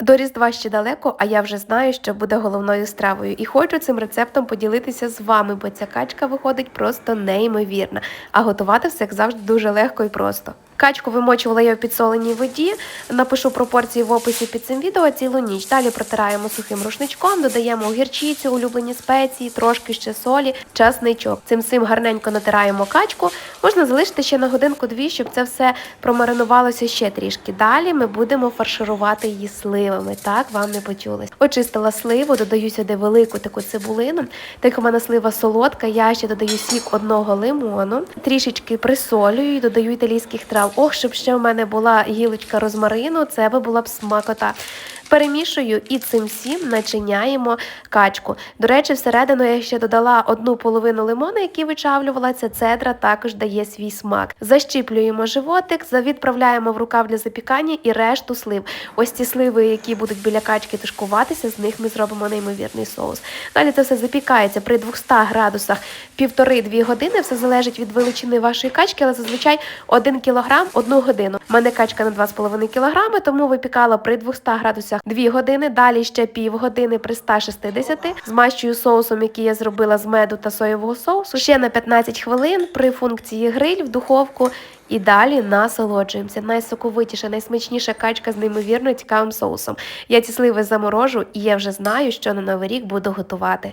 До Різдва ще далеко, а я вже знаю, що буде головною стравою. І хочу цим рецептом поділитися з вами, бо ця качка виходить просто неймовірна. А готувати все як завжди дуже легко і просто. Качку вимочувала я в підсоленій воді. Напишу пропорції в описі під цим відео цілу ніч. Далі протираємо сухим рушничком, додаємо огірчицю, улюблені спеції, трошки ще солі, часничок. Цим всім гарненько натираємо качку. Можна залишити ще на годинку-дві, щоб це все промаринувалося ще трішки. Далі ми будемо фарширувати її сливами. Так вам не почулось. Очистила сливу, додаю сюди велику таку цибулину. Так у мене слива солодка, я ще додаю сік одного лимону, трішечки присолюю і додаю італійських трав. Ох, щоб ще в мене була гілочка розмарину, це би була б смакота. Перемішую і цим всім начиняємо качку. До речі, всередину я ще додала одну половину лимона, який вичавлювала. Ця цедра також дає свій смак. Защіплюємо животик, відправляємо в рукав для запікання і решту слив. Ось ці сливи, які будуть біля качки тушкуватися, з них ми зробимо неймовірний соус. Далі це все запікається при 200 градусах півтори-дві години. Все залежить від величини вашої качки, але зазвичай 1 кілограм одну годину. У мене качка на 2,5 кілограми, тому випікала при 200 градусах 2 години. Далі ще півгодини при 160. Змащую соусом, який я зробила з меду та соєвого соусу. Ще на 15 хвилин при функції гриль в духовку. І далі насолоджуємося. Найсоковитіша, найсмачніша качка з неймовірно цікавим соусом. Я ці сливи заморожу, і я вже знаю, що на новий рік буду готувати.